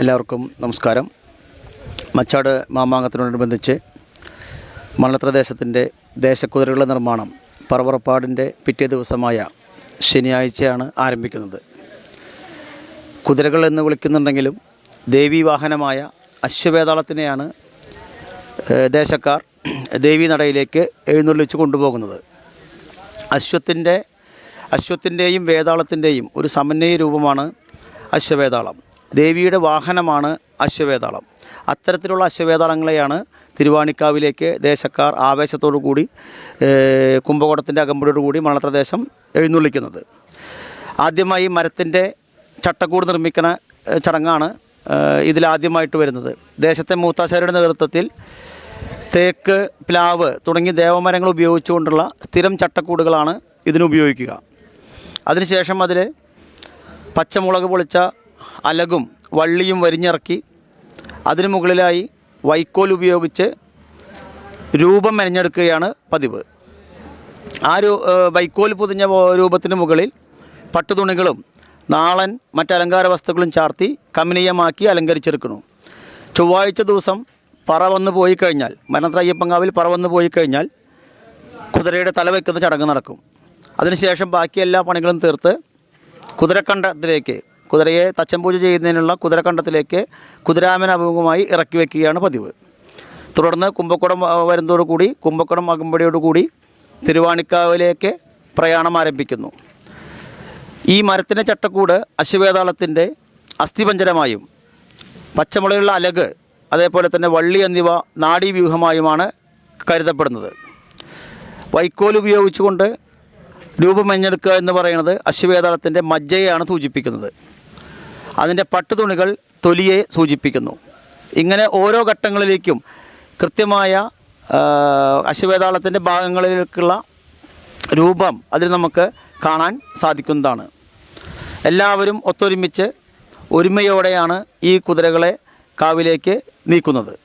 എല്ലാവർക്കും നമസ്കാരം. മച്ചാട് മാമാങ്കത്തിനോടനുബന്ധിച്ച് മണ്ണത്രദേശത്തിന്റെ ദേശക്കുതിരകളുടെ നിർമ്മാണം പറവറപ്പാടിന്റെ പിറ്റേ ദിവസമായ ശനിയാഴ്ചയാണ് ആരംഭിക്കുന്നത്. കുതിരകൾ എന്ന് വിളിക്കുന്നുണ്ടെങ്കിലും ദേവീ വാഹനമായ അശ്വവേതാളത്തിനെയാണ് ദേശക്കാർ ദേവീ നടയിലേക്ക് എഴുന്നള്ളിച്ച് കൊണ്ടുപോകുന്നത്. അശ്വത്തിന്റെ അശ്വത്തിന്റെയും വേതാളത്തിന്റെയും ഒരു സമന്വയ രൂപമാണ് അശ്വവേതാളം. ദേവിയുടെ വാഹനമാണ് അശ്വവേതാളം അത്തരത്തിലുള്ള അശ്വവേതാളങ്ങളെയാണ് തിരുവാണിക്കാവിലേക്ക് ദേശക്കാർ ആവേശത്തോടു കൂടി കുംഭകോണത്തിന്റെ അകമ്പടിയോടു കൂടി മണപ്രദേശം എഴുന്നള്ളിക്കുന്നത്. ആദ്യമായി മരത്തിന്റെ ചട്ടക്കൂട് നിർമ്മിക്കുന്ന ചടങ്ങാണ് ഇതിലാദ്യമായിട്ട് വരുന്നത്. ദേശത്തെ മൂത്താശാരിയുടെ നേതൃത്വത്തിൽ തേക്ക് പ്ലാവ് തുടങ്ങിയ ദേവമരങ്ങൾ ഉപയോഗിച്ചുകൊണ്ടുള്ള സ്ഥിരം ചട്ടക്കൂടുകളാണ് ഇതിനുപയോഗിക്കുക. അതിനുശേഷം അതിൽ പച്ചമുളക് പൊളിച്ച അലകും വള്ളിയും വരിഞ്ഞിറക്കി അതിനു മുകളിലായി വൈക്കോൽ ഉപയോഗിച്ച് രൂപം മെനഞ്ഞെടുക്കുകയാണ് പതിവ്. ആ രൂ വൈക്കോൽ പൊതിഞ്ഞ രൂപത്തിന് മുകളിൽ പട്ടുതുണികളും നാളൻ മറ്റലങ്കാര വസ്തുക്കളും ചാർത്തി കമനീയമാക്കി അലങ്കരിച്ചെടുക്കുന്നു. ചൊവ്വാഴ്ച ദിവസം പറ വന്നു പോയി കഴിഞ്ഞാൽ മരണത്ര അയ്യപ്പങ്കാവിൽ പറ വന്നു പോയി കഴിഞ്ഞാൽ കുതിരയുടെ തല വയ്ക്കുന്ന ചടങ്ങ് നടക്കും. അതിനുശേഷം ബാക്കി എല്ലാ പണികളും തീർത്ത് കുതിരക്കണ്ടത്തിലേക്ക് കുതിരയെ തച്ചം പൂജ ചെയ്യുന്നതിനുള്ള കുതിരക്കണ്ടത്തിലേക്ക് കുതിരാമൻ അഭിമുഖമായി ഇറക്കി വയ്ക്കുകയാണ് പതിവ്. തുടർന്ന് കുമ്പക്കുടം വരുന്നതോടുകൂടി കുമ്പക്കുടം അകമ്പടിയോടുകൂടി തിരുവാണിക്കാവിലേക്ക് പ്രയാണം ആരംഭിക്കുന്നു. ഈ മരത്തിന്റെ ചട്ടക്കൂട് അശ്വവേതാളത്തിന്റെ അസ്ഥിപഞ്ചരമായും പച്ചമുളയുള്ള അലക് അതേപോലെ തന്നെ വള്ളി എന്നിവ നാഡീവ്യൂഹമായുമാണ് കരുതപ്പെടുന്നത്. വൈക്കോൽ ഉപയോഗിച്ചുകൊണ്ട് രൂപമെഞ്ഞെടുക്കുക എന്ന് പറയുന്നത് അശ്വവേതാളത്തിന്റെ മജ്ജയാണ് സൂചിപ്പിക്കുന്നത്. അതിന്റെ പട്ടുതുണികൾ തൊലിയെ സൂചിപ്പിക്കുന്നു. ഇങ്ങനെ ഓരോ ഘട്ടങ്ങളിലേക്കും കൃത്യമായ അശ്വവേതാളത്തിന്റെ ഭാഗങ്ങളിലേക്കുള്ള രൂപം അതിൽ നമുക്ക് കാണാൻ സാധിക്കുന്നതാണ്. എല്ലാവരും ഒത്തൊരുമിച്ച് ഒരുമയോടെയാണ് ഈ കുതിരകളെ കാവിലേക്ക് നീക്കുന്നത്.